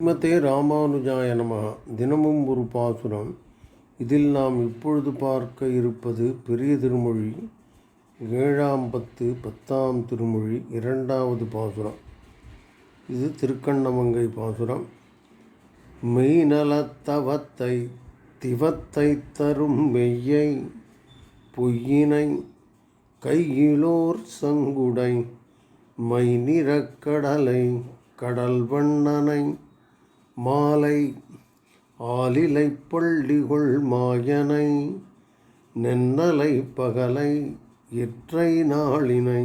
ஸ்ரீமதே ராமானுஜாய நமகா தினமும் ஒரு பாசுரம். இதில் நாம் இப்பொழுது பார்க்க இருப்பது பெரிய திருமொழி ஏழாம் பத்து பத்தாம் திருமொழி இரண்டாவது பாசுரம். இது திருக்கண்ணமங்கை பாசுரம். மெய்நலத்தவத்தை திவத்தை தரும் மெய்யை பொய்யினை கையிலோர் சங்குடை மை நிறக்கடலை கடல் வண்ணனை மாலை ஆலிலை பள்ளிகொள் மாயனை நென்னலை பகலை இற்றை நாளினை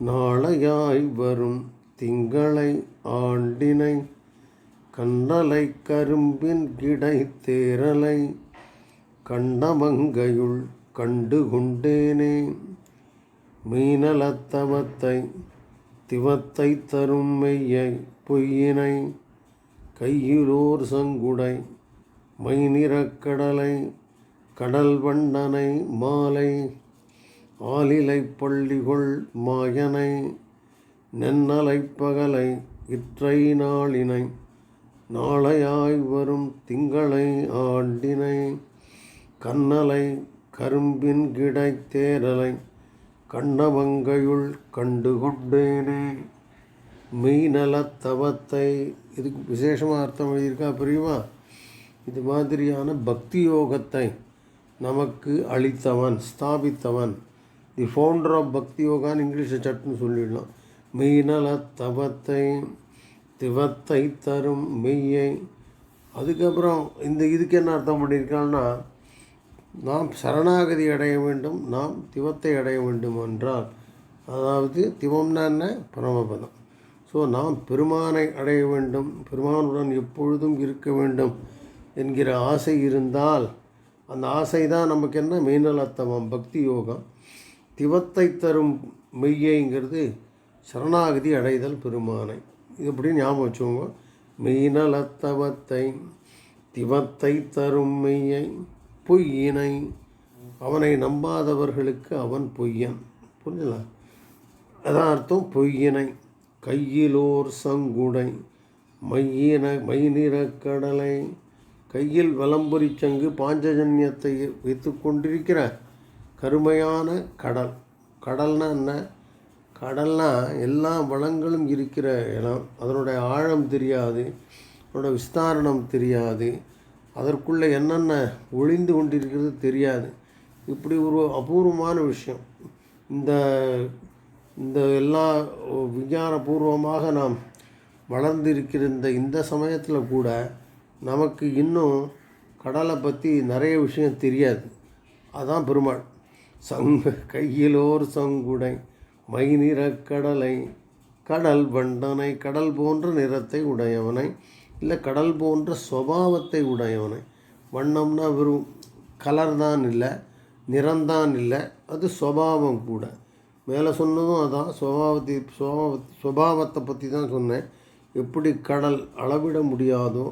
நாளையாய் வரும் திங்களை ஆண்டினை கண்ணலை கரும்பின் கிடை தேரலை கண்ணமங்கையுள் கண்டு கொண்டேனே மீனலத்தவத்தை திவத்தை தரும் மெய்யை பொய்யினை கையிலோர் சங்குடை மைநிறக்கடலை கடல் வண்டனை மாலை ஆலிலை பள்ளிகொள் மாயனை நென்னலை பகலை இற்றை நாளினை நாளையாய் வரும் திங்களை ஆண்டினை கண்ணலை கரும்பின் கிடைத்தேரலை தேரலை கண்ணமங்கையுள் கண்டு மெய்நலத்தவத்தை. இதுக்கு விசேஷமாக அர்த்தம் எழுதியிருக்கா புரியுமா? இது மாதிரியான பக்தி யோகத்தை நமக்கு அளித்தவன் ஸ்தாபித்தவன். தி ஃபவுண்டர் ஆஃப் பக்தி யோகான்னு இங்கிலீஷில் சட்டுன்னு சொல்லிடலாம். மெய்நலத்தவத்தை திவத்தை தரும் மெய்யை. அதுக்கப்புறம் இந்த இதுக்கு என்ன அர்த்தம் பண்ணியிருக்கான்னா நாம் சரணாகதி அடைய வேண்டும் நாம் திவத்தை அடைய வேண்டும் என்றால் அதாவது திவம்னா என்ன? பரமபதம் ஸோ நாம் பெருமானை அடைய வேண்டும் பெருமானுடன் எப்பொழுதும் இருக்க வேண்டும் என்கிற ஆசை இருந்தால் அந்த ஆசை தான் நமக்கு என்ன? மெய்நலத்தவம் பக்தி யோகம். திவத்தை தரும் மெய்யைங்கிறது சரணாகதி அடைதல் பெருமானை. இது எப்படி ஞாபகம் வச்சுக்கோங்க. மெய்நலத்தவத்தை திவத்தை தரும் மெய்யை பொய்யினை. அவனை நம்பாதவர்களுக்கு அவன் பொய்யன். புரிஞ்சல அதான் அர்த்தம் பொய்யினை. கையிலோர் சங்குடை மையின கடலை. கையில் வலம்புரி சங்கு பாஞ்சஜன்யத்தை வைத்து கொண்டிருக்கிற கருமையான கடல். கடல்னா என்ன? கடல்னா எல்லா வளங்களும் இருக்கிற இடம். அதனுடைய ஆழம் தெரியாது. அதனோட விஸ்தாரணம் தெரியாது. அதற்குள்ளே என்னென்ன ஒளிந்து கொண்டிருக்கிறது தெரியாது. இப்படி ஒரு அபூர்வமான விஷயம். இந்த இந்த எல்லா விஞ்ஞானபூர்வமாக நாம் வளர்ந்திருக்கிற இந்த இந்த சமயத்தில் கூட நமக்கு இன்னும் கடலை பற்றி நிறைய விஷயம் தெரியாது. அதான் பெருமாள். சங்க கையிலோர் சங்குடை மை நிறக்கடலை கடல் வண்டனை கடல் போன்ற நிறத்தை உடையவனை இல்லை கடல் போன்ற சுவாவத்தை உடையவனை. வண்ணம்னா வெறும் கலர் தான் இல்லை நிறம்தான் இல்லை அது சுவாவம் கூட. மேலே சொன்னதும் அதான். சுவாபத்தை சுவாவ சுபாவத்தை பற்றி தான் சொன்னேன். எப்படி கடல் அளவிட முடியாதோ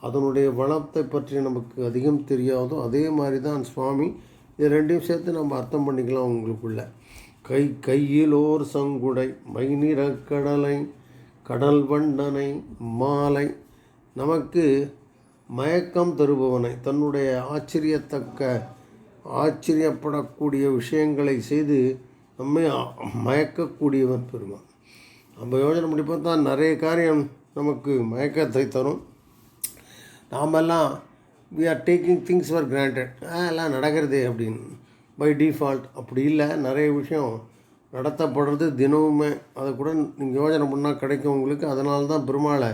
அதனுடைய வளத்தை பற்றி நமக்கு அதிகம் தெரியாதோ அதே மாதிரி தான் சுவாமி. இது ரெண்டையும் சேர்த்து நம்ம அர்த்தம் பண்ணிக்கலாம் உங்களுக்குள்ள. கை கையில் ஓர் சங்குடை மைநிறக்கடலை கடல் வண்டனை மாலை. நமக்கு மயக்கம் தருபவனை தன்னுடைய ஆச்சரியத்தக்க ஆச்சரியப்படக்கூடிய விஷயங்களை செய்து நம்மை மயக்கக்கூடியவன் பெருமான். நம்ம யோஜனை பண்ணி பார்த்தா நிறைய காரியம் நமக்கு மயக்கத்தை தரும். நாமெல்லாம் we are taking things for granted எல்லாம் நடக்கிறதே அப்படின்னு. பை டிஃபால்ட் அப்படி இல்லை. நிறைய விஷயம் நடத்தப்படுறது தினமுமே. அதை கூட நீங்கள் யோஜனை பண்ணால் கிடைக்கும் உங்களுக்கு. அதனால தான் பெருமாளை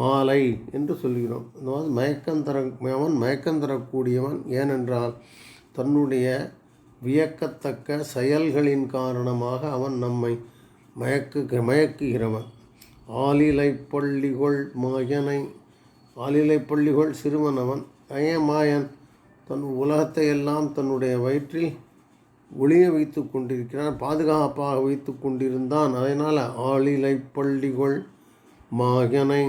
மாலை என்று சொல்கிறோம் இந்த மாதிரி மயக்கம் தர அவன் மயக்கம் தரக்கூடியவன். ஏனென்றால் தன்னுடைய வியக்கத்தக்க செயல்களின் காரணமாக அவன் நம்மை மயக்கு மயக்குகிறவன். ஆலிலை பள்ளிகொள் மாயனை ஆலிலை பள்ளிகொள் சிறுவன் அவன். ஏன் மாயன் தன் உலகத்தை எல்லாம் தன்னுடைய வயிற்றில் ஒளிய வைத்து கொண்டிருக்கிறான் பாதுகாப்பாக வைத்து கொண்டிருந்தான். அதனால் ஆளிலை பள்ளிகொள் மாகனை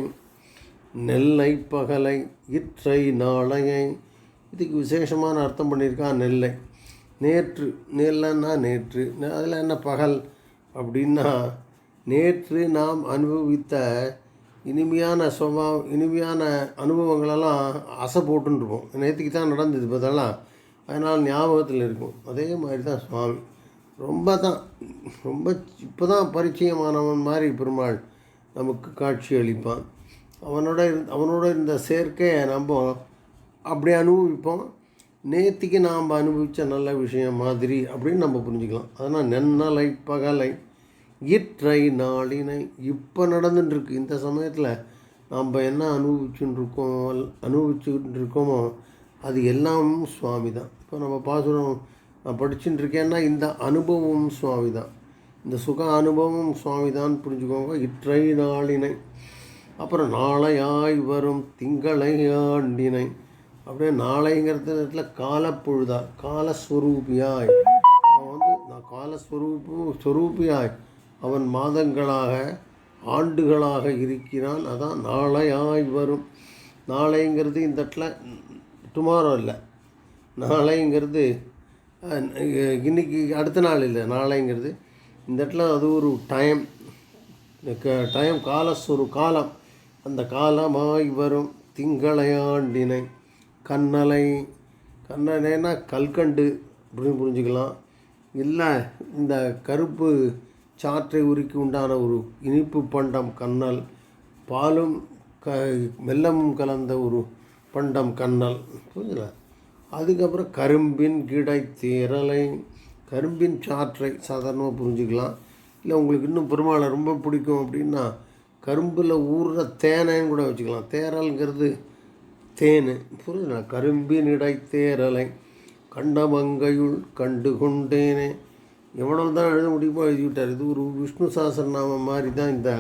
நெல்லை பகலை இற்றை நாளையை. இதுக்கு விசேஷமான அர்த்தம் பண்ணியிருக்கான் நெல்லை. நேற்று நெல்லன்னா நேற்று அதில் என்ன பகல் அப்படின்னா நேற்று நாம் அனுபவித்த இனிமையான சுபாவம் இனிமையான அனுபவங்களெல்லாம் அசை போட்டுருப்போம் நேற்றுக்கு தான் நடந்தது பார்த்தலாம் அதனால் ஞாபகத்தில் இருக்கும். அதே மாதிரி தான் சுவாமி. ரொம்ப தான் ரொம்ப இப்போ தான் பரிச்சயமானவன் மாதிரி பெருமாள் நமக்கு காட்சி அளிப்பான். அவனோட இருந்த அவனோட இருந்த சேர்க்கையை நம்ம அப்படியே அனுபவிப்போம். நேற்றுக்கு நாம் அனுபவித்த நல்ல விஷயம் மாதிரி அப்படின்னு நம்ம புரிஞ்சுக்கலாம். அதனால் நென்னலை பகலை இற்றை நாளினை இப்போ நடந்துட்டுருக்கு. இந்த சமயத்தில் நாம் என்ன அனுபவிச்சுட்டு இருக்கோம் அனுபவிச்சுட்டு இருக்கோமோ அது எல்லாமும் சுவாமி தான். இப்போ நம்ம பாசுரம் நான் படிச்சுட்டு இருக்கேன்னா இந்த அனுபவமும் சுவாமி தான். இந்த சுக அனுபவம் சுவாமி தான் புரிஞ்சுக்கோங்க. இற்றை நாளினை. அப்புறம் நாளையாய் வரும் திங்களை ஆண்டினை. அப்படியே நாளைங்கிறது இடத்துல காலப்பொழுதா? காலஸ்வரூபியாய். அவன் வந்து நான் காலஸ்வரூபம் ஸ்வரூபியாய். அவன் மாதங்களாக ஆண்டுகளாக இருக்கிறான். அதான் நாளையாய் வரும். நாளைங்கிறது இந்த இடத்துல டுமாரோ இல்லை. நாளைங்கிறது இன்றைக்கி அடுத்த நாள் இல்லை. நாளைங்கிறது இந்த இடத்துல அது ஒரு டைம் டைம் காலஸ்வரு காலம். அந்த காலமாய் வரும். திங்களையாண்டினை. கண்ணலை கண்ணலைன்னா கல்கண்டு அப்படின்னு புரிஞ்சுக்கலாம். இல்லை இந்த கருப்பு சாற்றை உருக்கி உண்டான ஒரு இனிப்பு பண்டம் கண்ணல் பாலும் க மெல்லமும் கலந்த ஒரு பண்டம் கண்ணல் புரிஞ்சுங்களா அதுக்கப்புறம் கரும்பின் கிடை தேரலை கரும்பின் சாற்றை சாதாரணமாக புரிஞ்சுக்கலாம். இல்லை உங்களுக்கு இன்னும் பெருமாளை ரொம்ப பிடிக்கும் அப்படின்னா கரும்பில் ஊறுற தேனைன்னு கூட வச்சுக்கலாம். தேரல்ங்கிறது தேன். புரியுதுங்களா கரும்பி இடை தேரலை கண்டமங்கையுள் கண்டு கொண்டேனே எவ்வளவு தான் எழுத முடியுமோ எழுதிவிட்டார். இது ஒரு விஷ்ணு சாஸ்திரநாமம் மாதிரி தான் இந்த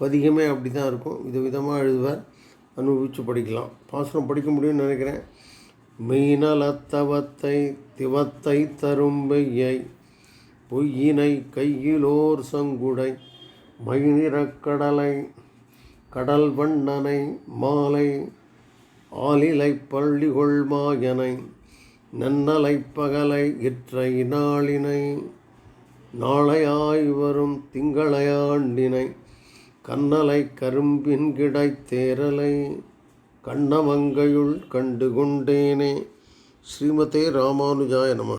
பதிகமே அப்படி தான் இருக்கும். வித விதமாக எழுதுவார். அனுபவித்து படிக்கலாம். பாசனம் படிக்க முடியும்னு நினைக்கிறேன். மெய்நலத்தவத்தை திவத்தை தரும்பையை பொய்யினை கையிலோர் சங்குடை மயிநிறக்கடலை கடல் வண்ணனை மாலை ஆலிலை பள்ளி கொள்மாயனை நன்னலை பகலை இற்றை நாளினை நாளையாய் வரும் திங்களையாண்டினை கண்ணலை கரும்பின் கிடைத்தேரலை தேரலை கண்ணமங்கையுள் கண்டு கொண்டேனே. ஸ்ரீமதே ராமானுஜாய நம.